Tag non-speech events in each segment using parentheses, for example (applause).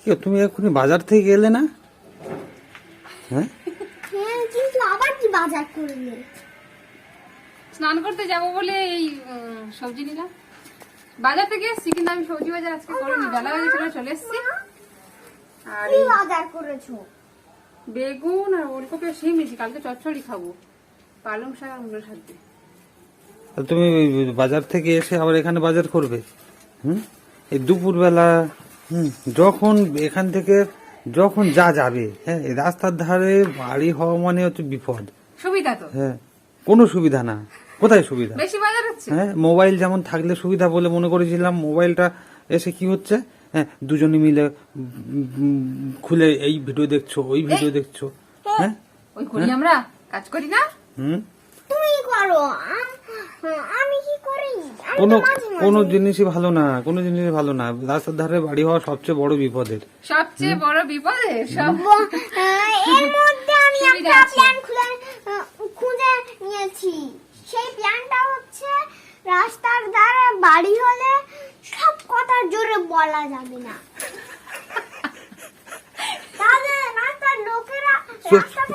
কি গো, তুমি এক্ষুনি বাজার থেকে গেলে না? হ্যাঁ? হ্যাঁ কিন্তু আবার কি বাজার করলে? স্নান করতে যাব বলে এই সবজি নিলাম। বাজার থেকে এসছি কিন্তু আমি সবজি বাজার আজকে করিনি। বেলা হয়ে গেছিল চলে এসছি। আর কি এই বাজার করেছ? বেগুন আর ওলকপি আর শিম নিয়েছি কালকে চচ্চড়ি খাব। পালং শাক আর মুলো শাক দিয়ে তুমি বাজার থেকে এসে আবার এখানে বাজার করবে? হুম? এই দুপুরবেলা যখন এখান থেকে যখন যা যাবে হ্যাঁ রাস্তার ধারে বাড়ি হওয়া মানে হচ্ছে বিপদ। সুবিধা তো। হ্যাঁ কোনো সুবিধা না। কোথায় সুবিধা? বেশি বাজার হচ্ছে। হ্যাঁ মোবাইল যেমন থাকলে সুবিধা বলে মনে করেছিলাম মোবাইলটা এসে কি হচ্ছে? হ্যাঁ দুজনে মিলে খুলে এই ভিডিও দেখছ ওই ভিডিও দেখছ। হ্যাঁ? ওই করি আমরা কাজ করি না? হুম? তুমি করো আম- আমি কি করি? আমি কোনো কোনো জিনিসই ভালো না কোনো জিনিসই ভালো না। রাস্তার ধারে বাড়ি হওয়া সবচেয়ে বড় বিপদের। সবচেয়ে বড় বিপদে সব এর মধ্যে আমি একটা প্ল্যান খুলে খুঁজে নিয়েছি। সেই প্ল্যানটা হচ্ছে রাস্তার ধারে বাড়ি হলে সব কথা জোরে বলা যাবে না। (laughs) রাস্তার লোকেরা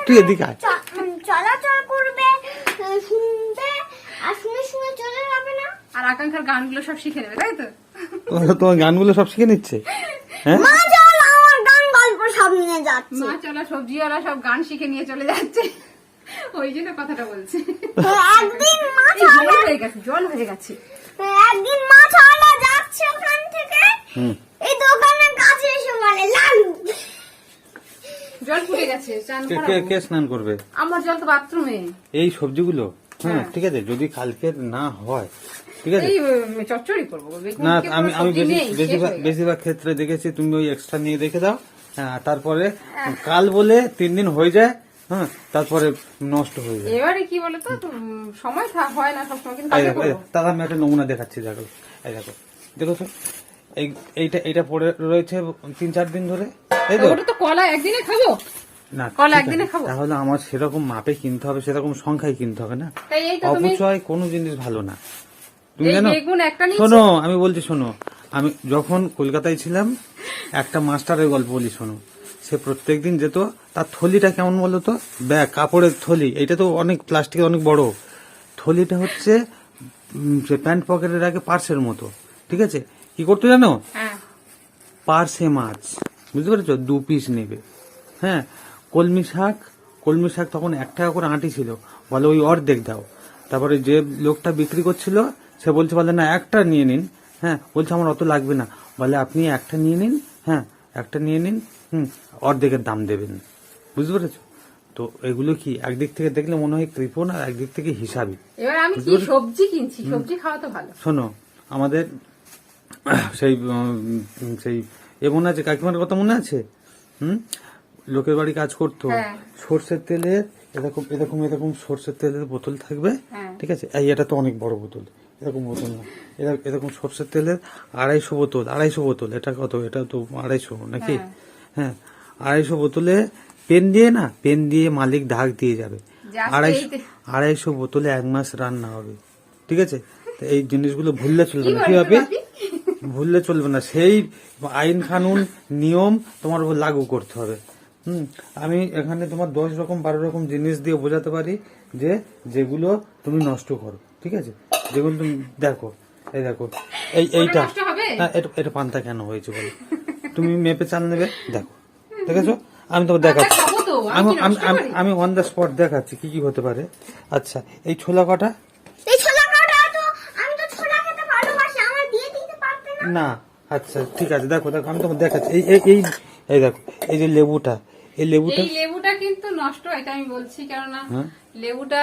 তুই- এদিকে আয়। চ- উম, চলাচল করবে আহ, শুনবে আর শুনে শুনে চলে যাবে না আর আকাঙ্ক্ষার গানগুলো সব শিখে নেবে তাই তো? তোমার- তোমার গানগুলো সব শিখে নিচ্ছে? হ্যাঁ? মা চল আমার গান গল্প সব নিয়ে যাচ্ছে। মা চলা সবজিওয়ালা সব গান শিখে নিয়ে চলে যাচ্ছে। ওই জন্য কথাটা বলছে। একদিন মা জল হয়ে গেছে জল হয়ে গেছে। একদিন মাছ আলা যাচ্ছে ওখান থেকে। এই দোকানের কাছে এসে বলে লালু। জল ফুটে গেছে কে স্নান করবে? আমার জল তো বাথরুমে। এই সবজিগুলো? হ্যাঁ হ্যাঁ। ঠিক আছে যদি কালকে না হয় ঠিক আছে? চচ্চড়ি করব না আমি আমি বেশিরভাগ বেশিরভাগ ক্ষেত্রে দেখেছি তুমি ওই এক্সট্রা নিয়ে রেখে দাও হ্যাঁ তারপরে কাল বলে তিন দিন হয়ে যায় হ্যাঁ তারপরে নষ্ট হয়ে যায়। এবারে কি বলতো উম, সময় হয় না সবসময় কিন্তু দেখো। দেখো, আমি একটা নমুনা দেখাচ্ছি দেখো এই দেখো দেখো তো এই এইটা এইটা পড়ে রয়েছে তিন চার দিন ধরে এই তো কলা একদিনে খাব? কলা একদিনে খাব? তাহলে আমার সেরকম মাপে কিনতে হবে সেরকম সংখ্যায় কিনতে হবে না? অপচয় কোনো জিনিস ভালো না। তুমি জানো? শোনো আমি বলছি শোনো আমি যখন কলকাতায় ছিলাম একটা মাস্টারের গল্প বলি শোনো। সে প্রত্যেক দিন যেত তার থলিটা কেমন বলো তো? ব্যাগ কাপড়ের থলি এটা তো অনেক প্লাস্টিকের অনেক বড়। থলিটা হচ্ছে সে প্যান্ট পকেটের আগে পার্সের মতো ঠিক আছে? কি করতে জানো? হ্যাঁ। পার্সে মাছ বুঝতে পেরেছ? দু পিস নেবে হ্যাঁ? কলমি শাক কলমি শাক তখন এক টাকা করে আঁটি ছিল। বলে ওই অর্ধেক দাও। তারপরে যে লোকটা বিক্রি করছিল সে বলছে বলে না একটা নিয়ে নিন। হ্যাঁ বলছে আমার অত লাগবে না। বলে আপনি একটা নিয়ে নিন। হ্যাঁ একটা নিয়ে নিন হুম অর্ধেকের দাম দেবেন। বুঝতে পেরেছ? তো এগুলো কি একদিক থেকে দেখলে মনে হয় কৃপণ আর একদিক থেকে হিসাবই এবার আমি কি সবজি কিনছি? সবজি খাওয়া তো ভালো। শোনো আমাদের সেই সেই এ মনে আছে কাকিমার কথা মনে আছে? হুম? লোকের বাড়ি কাজ করতো হ্যাঁ। সর্ষের তেলের এরকম এরকম এরকম সর্ষের তেলের বোতল থাকবে হ্যাঁ। ঠিক আছে? এই এটা তো অনেক বড় বোতল এরকম বোতল না। এরকম এরকম সর্ষের তেলের আড়াইশো বোতল আড়াইশো বোতল এটা কত? এটা তো আড়াইশো নাকি? হ্যাঁ। হ্যাঁ আড়াইশো বোতলে পেন দিয়ে না পেন দিয়ে মালিক ঢাক দিয়ে যাবে। আড়াইশো আড়াইশো বোতলে এক মাস রান্না হবে ঠিক আছে? তো এই জিনিসগুলো ভুললে চলবে না। কি হবে ভুললে চলবে না। সেই আইন কানুন নিয়ম তোমার উপর লাগু করতে হবে। হুম আমি এখানে তোমার দশ রকম বারো রকম জিনিস দিয়ে বোঝাতে পারি যে যেগুলো তুমি নষ্ট করো ঠিক আছে? যেগুলো তুমি দেখো এই দেখো এই এইটা। নষ্ট হ্যাঁ এটা এটা পান্তা কেন হয়েছে বলো? তুমি মেপে চাল নেবে দেখো দেখেছ? আমি তোমাকে দেখাচ্ছি। আমি আমি আমি আমি- অন দ্য স্পট দেখাচ্ছি কি কি হতে পারে। আচ্ছা এই ছোলা কটা? এই ছোলা কাটা তো আমি তো ছোলা খেতে ভালোবাসি আমার দিয়ে দিতে পারতে না। না আচ্ছা ঠিক আছে দেখো দেখো আমি তোমাকে দেখাচ্ছি। এই এই এই এই দেখো এই যে লেবুটা এই লেবুটা? এই লেবুটা কিন্তু নষ্ট এটা আমি বলছি কেননা হ্যাঁ। লেবুটা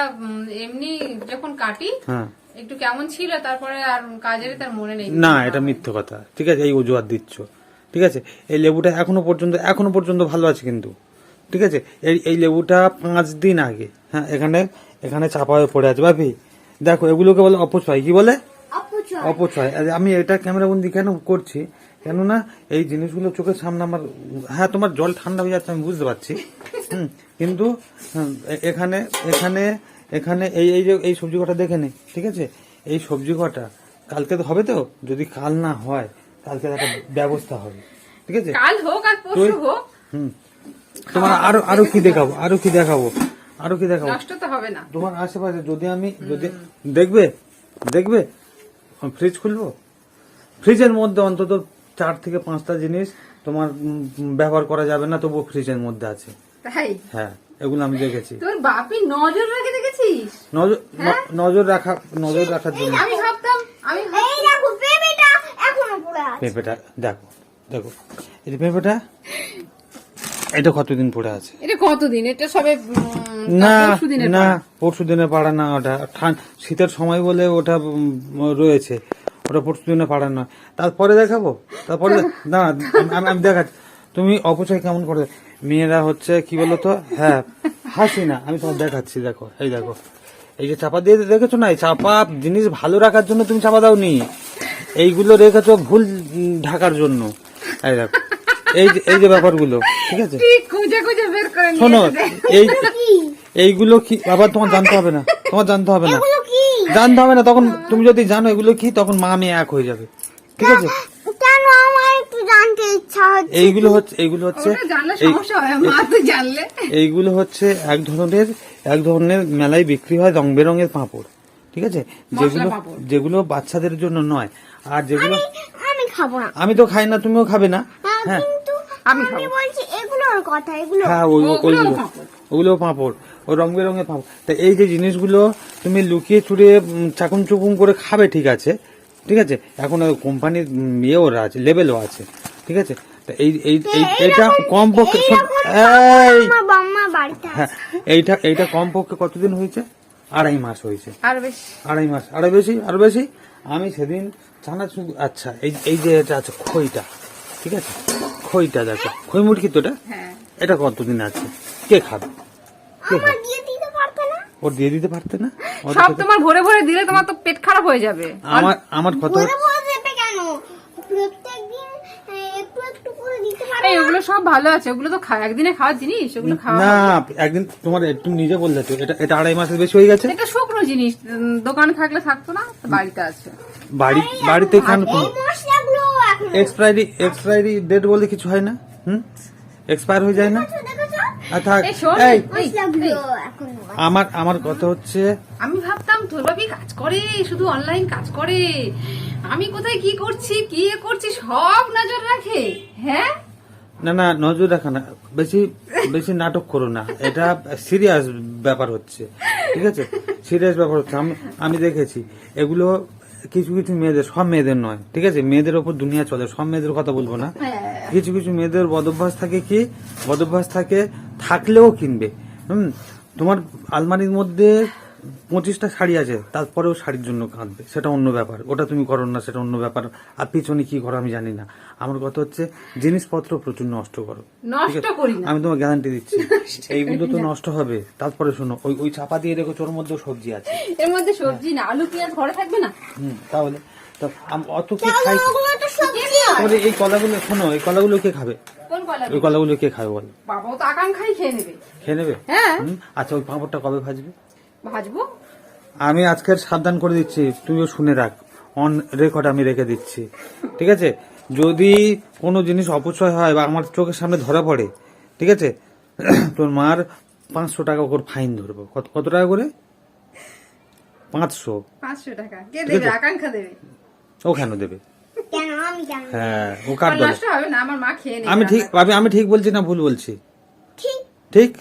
এমনি যখন কাটি হ্যাঁ। একটু কেমন ছিল তারপরে আর কাজের তার মনে নেই। না এটা মিথ্যে কথা। ঠিক আছে এই অজুহাত দিচ্ছ। ঠিক আছে এই লেবুটা এখনও পর্যন্ত এখনও পর্যন্ত ভালো আছে কিন্তু। ঠিক আছে এই এই লেবুটা পাঁচ দিন আগে হ্যাঁ এখানে এখানে চাপা হয়ে পড়ে আছে। ভাবি দেখো এগুলোকে বলে অপচয় কি বলে? অপচয়। আমি এটা ক্যামেরা বন্দি কেন করছি? কেননা এই জিনিসগুলো চোখের সামনে আমার হ্যাঁ তোমার জল ঠান্ডা হয়ে যাচ্ছে আমি বুঝতে পারছি। কিন্তু এখানে এখানে এখানে এই এই যে এই সবজি কটা দেখে নে ঠিক আছে? এই সবজি কটা কালকে তো হবে তো? যদি কাল না হয় কালকে একটা ব্যবস্থা হবে ঠিক আছে? কাল হোক আর পরশু হোক। হুম তোমার আরও আরও কি দেখাবো আরও কি দেখাবো আরও কি দেখাবো? নষ্ট তো হবে না। তোমার আশেপাশে যদি আমি যদি দেখবে দেখবে ফ্রিজ খুলবো? ফ্রিজের মধ্যে অন্তত চার থেকে পাঁচটা জিনিস তোমার ব্যবহার করা যাবে না তবুও ফ্রিজের মধ্যে আছে। তাই? হ্যাঁ এগুলো আমি দেখেছি। তোর বাপি নজর রেখে দেখেছিস? নজর ন- নজর রাখা নজর রাখার জন্য। আমি ভাবতাম আমি এই দেখো বেবিটা এখনও পড়ে আছে। পেঁপেটা দেখো দেখো। এই পেঁপেটা এটা কতদিন পড়ে আছে? এটা কতদিন? এটা সবে না পরশু দিনের না পরশু দিনে পাড়া না ওটা শীতের সময় বলে ওটা রয়েছে। ওটা পরশু দিনে পাড়া না। তারপরে দেখাবো? তারপরে (laughs) না আমি আমি দেখাচ্ছি। তুমি অপচয় কেমন করে? মেয়েরা হচ্ছে কি বলতো? হ্যাঁ হাসি না। আমি তোমার দেখাচ্ছি দেখো। এই দেখো। এই যে চাপা দিয়ে রেখেছো না এই চাপা জিনিস ভালো রাখার জন্য তুমি চাপা দাওনি। এইগুলো রেখেছো ভুল ঢাকার জন্য। এই দেখো। এই যে এই যে ব্যাপারগুলো ঠিক আছে? ঠিক খুঁজে খুঁজে বের করে নিয়ে শোনো এই (laughs) এইগুলো কি আবার তোমার জানতে হবে না। তোমার জানতে হবে না। জানতে হবে না তখন তুমি যদি জানো এগুলো কি তখন মা মেয়ে এক হয়ে যাবে। ঠিক আছে? কেন আমার একটু জানতে ইচ্ছা হচ্ছে? এইগুলো হচ্ছে এইগুলো হচ্ছে হয় এইগুলো হচ্ছে এক ধরনের এক ধরনের মেলায় বিক্রি হয় রং বেরঙের পাঁপড়। ঠিক আছে? যেগুলো যেগুলো বাচ্চাদের জন্য নয়। আর যেগুলো আমি খাব না। আমি তো খাই না তুমিও খাবে না। হ্যাঁ, হ্যাঁ। আমি আমি খাব। বলছি এগুলোর কথা এগুলো হ্যাঁ ওইগুলো ওগুলো পাঁপড়। ও রং বেরঙের পাঁপড়। তা এই যে জিনিসগুলো তুমি লুকিয়ে চুড়ে উম, চাকুম চুকুম করে খাবে ঠিক আছে? ঠিক আছে? এখন কোম্পানির ইয়েও আছে লেভেলও আছে। ঠিক আছে? তা এই এই এই- এইটা কম পক্ষে এই। হ্যাঁ এইটা এইটা কম পক্ষে কতদিন হয়েছে? আড়াই মাস হয়েছে। আড়াই মাস। আড়াই বেশি? আরও বেশি? আমি সেদিন চানাচুর আচ্ছা এই এই যে এটা আছে খইটা। ঠিক আছে? খইটা দেখো। খই মুরগি তো এটা? হ্যাঁ। এটা কতদিন আছে? কে খাবে? কে আমার খাবে? দিয়ে দিতে পারবে না। ওর দিয়ে দিতে পারতে না? সব তোমার ভরে ভরে দিলে তোমার তো পেট খারাপ হয়ে যাবে। আমার আমার কথা? ওগুলো সব ভালো আছে। ওগুলো তো খা- একদিনে খাওয়ার জিনিস ওগুলো খাওয়া না একদিন তোমার একটু নিজে বললে তো এটা এটা আড়াই মাসের বেশি হয়ে গেছে? এটা শুকনো জিনিস দোকানে থাকলে থাকতো না বাড়িতে আছে। বাড়ি বাড়িতে এক্সপায়ারি এক্সপায়ারি ডেট বলে কিছু হয় না? হুম? এক্সপায়ার হয়ে যায় না? থাক। এই আমার আমার কথা হচ্ছে আমি ভাবতাম তোর বাপি কাজ করে শুধু অনলাইন কাজ করে। আমি কোথায় কি করছি কি এ করছি সব নজর রাখে। হ্যাঁ? না না নজর রাখা না। বেশি বেশি নাটক করো না। এটা সিরিয়াস ব্যাপার হচ্ছে। ঠিক আছে? সিরিয়াস ব্যাপার হচ্ছে। আমি আমি দেখেছি। এগুলো কিছু কিছু মেয়েদের সব মেয়েদের নয়। ঠিক আছে? মেয়েদের ওপর দুনিয়া চলে। সব মেয়েদের কথা বলব না। কিছু কিছু মেয়েদের বদভ্যাস থাকে কি? বদভ্যাস থাকে থাকলেও কিনবে। হুম? তোমার আলমারির মধ্যে পঁচিশটা শাড়ি আছে তারপরেও শাড়ির জন্য কাঁদবে। সেটা অন্য ব্যাপার। ওটা তুমি করো না সেটা অন্য ব্যাপার। আর পিছনে কি করো আমি জানি না। আমার কথা হচ্ছে জিনিসপত্র প্রচুর নষ্ট করো। আমি তোমার গ্যারান্টি দিচ্ছি। (laughs) এইগুলো তো নষ্ট হবে। তারপরে শোনো ওই ওই চাপা দিয়ে রেখো ওর মধ্যে সবজি আছে। এর মধ্যে সবজি না। আলু পেঁয়াজ ঘরে থাকবে না? হুম তাহলে তো অত কি খাই ওগুলো তো সবজি তাহলে এই কলাগুলো শোনো এই কলাগুলো কে খাবে? ওই কলাগুলো কে খাবে বল? বাবাও তো আকাঙ্ক্ষাই খেয়ে নেবে। খেয়ে নেবে? হ্যাঁ? আচ্ছা ওই পাঁপড়টা কবে ভাজবে? ভাজবো। আমি আজকের সাবধান করে দিচ্ছি তুমিও শুনে রাখ। অন রেকর্ড আমি রেখে দিচ্ছি। ঠিক আছে? যদি কোনো জিনিস অপচয় হয় বা আমার চোখের সামনে ধরা পড়ে ঠিক আছে? (clears throat) তোর মার পাঁচশো টাকা করে ফাইন ধরবো। কত কত টাকা করে? পাঁচশো। পাঁচশো টাকা। কে দেবে? আকাঙ্ক্ষা দেবে। ও কেন দেবে? হ্যাঁ ও কার আর হবে না আমার মা খেয়ে নেবে আমি ঠিক আমি আমি ঠিক বলছি না ভুল বলছি? ঠিক। ঠিক?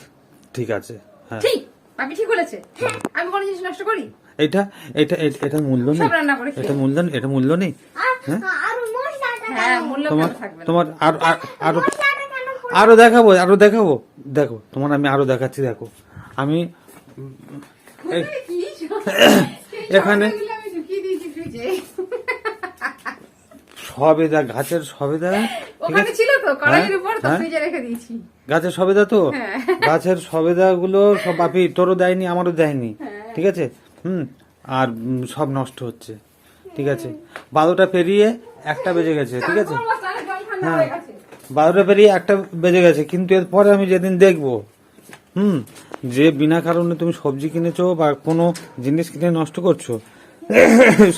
ঠিক আছে হ্যাঁ। ঠিক বাপি ঠিক বলেছে আমি কোনো জিনিস নষ্ট করি? এটা এটা এটা- এটা মূল্য নেই। সব রান্না করে খেয়ে। এটা মূল্য এটা মূল্য নেই। আর আর মশলাটা হ্যাঁ কেন মূল্য তোমার কেন থাকবে না? তোমার আর আর- আরও মশলাটা কেন পড়ে- আরও দেখাবো আরও দেখাবো। দেখো তোমার আমি আরও দেখাচ্ছি দেখো। আমি এই- কি সব- এখানে এগুলো আমি ঢুকিয়ে দিয়েছি ফ্রিজে সবেদা গাছের সবেদা? ঠিক ওখানে আছে? ছিল তো কড়াইয়ের উপর তো হ্যাঁ? ফ্রিজে রেখে দিয়েছি। গাছের সবেদা তো? হ্যাঁ। গাছের সবেদা গুলো সব বাপি তোরও দেয়নি আমারও দেয়নি। হ্যাঁ। ঠিক আছে? হুম আর সব নষ্ট হচ্ছে। ঠিক আছে? বারোটা পেরিয়ে একটা বেজে গেছে ঠিক আছে? হ্যাঁ। হয়ে বারোটা পেরিয়ে একটা বেজে গেছে কিন্তু এরপরে আমি যেদিন দেখব হুম যে বিনা কারণে তুমি সবজি কিনেছো বা কোনো জিনিস কিনে নষ্ট করছ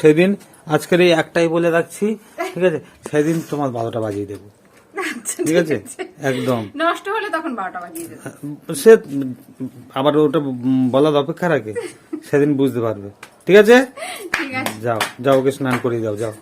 সেদিন আজকের এই একটাই বলে রাখছি। ঠিক আছে সেদিন তোমার বারোটা বাজিয়ে দেবো। আচ্ছা ঠিক আছে? একদম। নষ্ট হলে তখন বারোটা বাজিয়ে দেবো। সে আবার ওটা বলার অপেক্ষা রাখে সেদিন বুঝতে পারবে। ঠিক আছে? ঠিক আছে। যাও যাও ওকে স্নান করিয়ে দাও যাও।